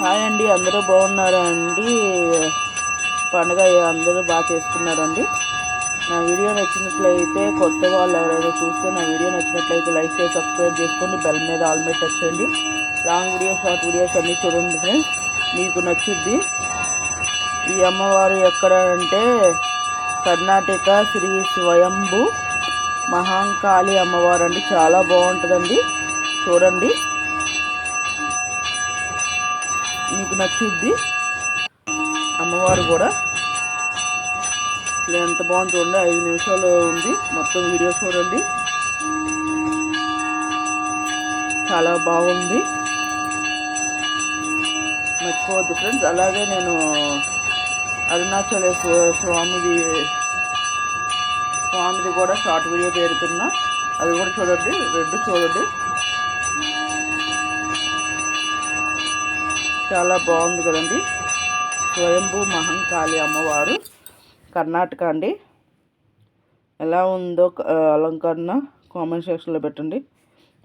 Hi అండి అందరూ బాగున్నారా అండి? పండుగ అందరూ బాగా చేసుకున్నారండి. నా వీడియో నచ్చినట్లయితే కొత్త వాళ్ళు ఎవరైనా చూస్తే నా వీడియో నచ్చినట్లయితే లైక్ చేసి సబ్స్క్రైబ్ చేసుకోండి బెల్ మీద ఆల్ మీద టచ్ చేయండి. లాంగ్ వీడియోస్ షార్ట్ వీడియోస్ అన్నీ చూడండి ఫ్రెండ్స్ మీకు నచ్చుద్ది. ఈ అమ్మవారు ఎక్కడ అంటే కర్ణాటక శ్రీ స్వయంభు మహాంకాళి అమ్మవారు అండి చాలా బాగుంటుందండి. చూడండి. మీకు నచ్చుద్ది. అమ్మవారు కూడా. ఇలా ఎంత బాగుంది చూడండి. ఐదు నిమిషాలు ఉంది. మొత్తం వీడియో చూడండి. చాలా బాగుంది. మర్చిపోవద్దు ఫ్రెండ్స్. అలాగే నేను అరుణాచలేశ్వర స్వామిది స్వామిది కూడా షార్ట్ వీడియో పేరుతున్నా అది కూడా చూడండి. రెండు చూడండి. చాలా బాగుంది కదండి. స్వయంభూ మహంకాళి అమ్మవారు. కర్ణాటక అండి. ఎలా ఉందో అలంకరణ కామెంట్ సెక్షన్లో పెట్టండి.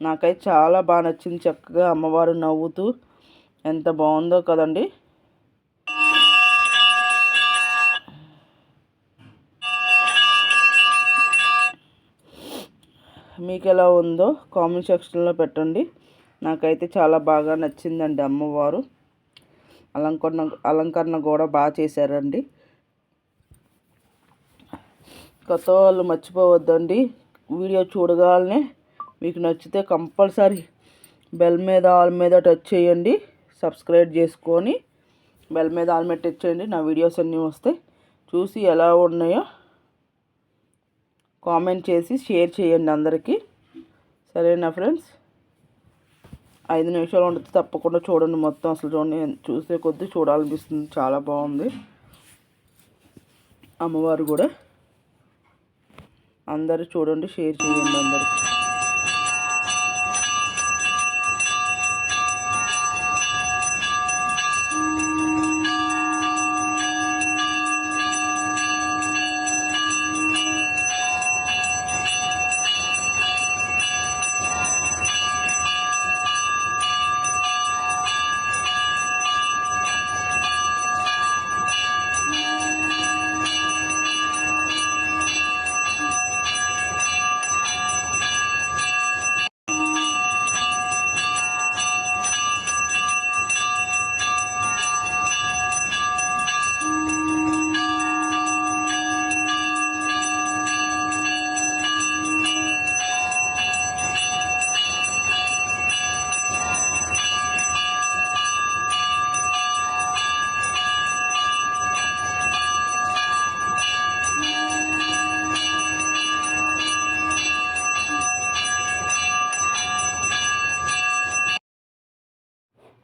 నాకైతే చాలా బాగా నచ్చింది. చక్కగా అమ్మవారు నవ్వుతూ ఎంత బాగుందో కదండి. మీకు ఎలా ఉందో కామెంట్ సెక్షన్లో పెట్టండి. నాకైతే చాలా బాగా నచ్చిందండి అమ్మవారు. అలంకరణ అలంకరణ కూడా బాగా చేశారండి. కొత్త వాళ్ళు మర్చిపోవద్దండి. వీడియో చూడగానే మీకు నచ్చితే కంపల్సరీ బెల్ మీద ఆల్ మీద టచ్ చేయండి. సబ్స్క్రైబ్ చేసుకొని బెల్ మీద ఆల్ మీద టచ్ చేయండి. నా వీడియోస్ అన్నీ వస్తాయి చూసి ఎలా ఉన్నాయో కామెంట్ చేసి షేర్ చేయండి అందరికీ. సరేనా ఫ్రెండ్స్? ఐదు నిమిషాలు ఉంటుంది. తప్పకుండా చూడండి మొత్తం అసలు చూడండి. చూసే కొద్దీ చూడాలనిపిస్తుంది. చాలా బాగుంది. అమ్మవారు కూడా అందరూ చూడండి షేర్ చేయండి అందరికి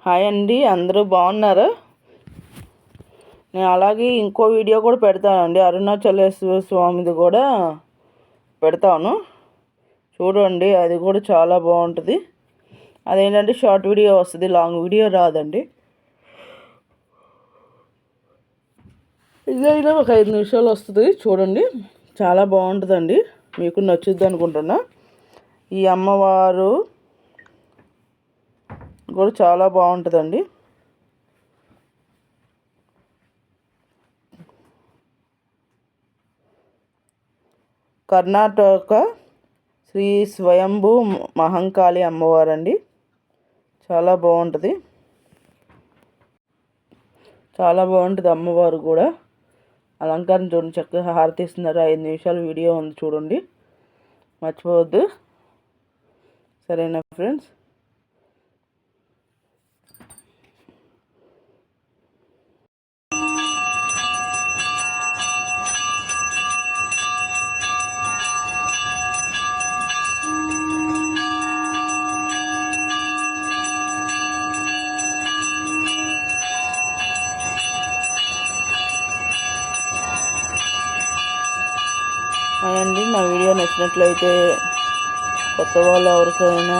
హాయ్ అండి అందరూ బాగున్నారా? నేను అలాగే ఇంకో వీడియో కూడా పెడతానండి అరుణాచలేశ్వర స్వామిది కూడా పెడతాను. చూడండి అది కూడా చాలా బాగుంటుంది. అదేంటంటే షార్ట్ వీడియో వస్తుంది లాంగ్ వీడియో రాదండి. ఇదైనా ఒక ఐదు నిమిషాలు వస్తుంది చూడండి. చాలా బాగుంటుందండి మీకు నచ్చుద్ది అనుకుంటున్నా. ఈ అమ్మవారు కూడా చాలా బాగుంటుందండి. కర్ణాటక శ్రీ స్వయంభూ మహంకాళి అమ్మవారండి. చాలా బాగుంటుంది. చాలా బాగుంటుంది అమ్మవారు కూడా. అలంకారం చూడండి చక్కగా హారతిస్తున్నారు. ఐదు నిమిషాలు వీడియో ఉంది చూడండి. మర్చిపోవద్దు. సరేనా ఫ్రెండ్స్? అండి నా వీడియో నచ్చినట్లయితే కొత్త వాళ్ళు ఎవరికైనా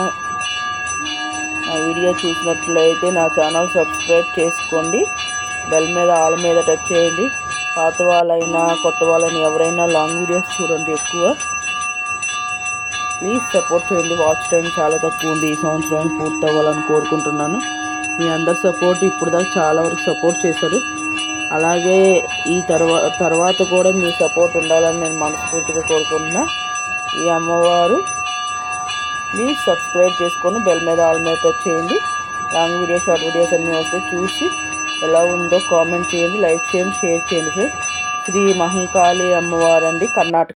నా వీడియో చూసినట్లయితే నా ఛానల్ సబ్స్క్రైబ్ చేసుకోండి. బెల్ మీద ఆల్ మీద టచ్ చేయండి. పాత వాళ్ళైనా కొత్త వాళ్ళని ఎవరైనా లాంగ్ వీడియోస్ చూడండి ఎక్కువ. ప్లీజ్ సపోర్ట్ చేయండి. వాచ్ టైం చాలా తక్కువ ఉంది. ఈ సంవత్సరం పూర్తి అవ్వాలని కోరుకుంటున్నాను. మీ అందరి సపోర్ట్ ఇప్పుడు దాకా చాలా వరకు సపోర్ట్ చేశారు. అలాగే ఈ తర్వా తర్వాత కూడా మీ సపోర్ట్ ఉండాలని నేను మనస్ఫూర్తిగా కోరుకుంటున్నా. ఈ అమ్మవారు ప్లీజ్ సబ్స్క్రైబ్ చేసుకొని బెల్ మీద ఆల్ మీద టచ్ చేయండి. లాంగ్ వీడియోస్ షార్ట్ వీడియోస్ అన్నీ వస్తే చూసి ఎలా ఉందో కామెంట్ చేయండి లైక్ చేయండి షేర్ చేయండి. సార్ శ్రీ మహంకాళి అమ్మవారండి కర్ణాటక.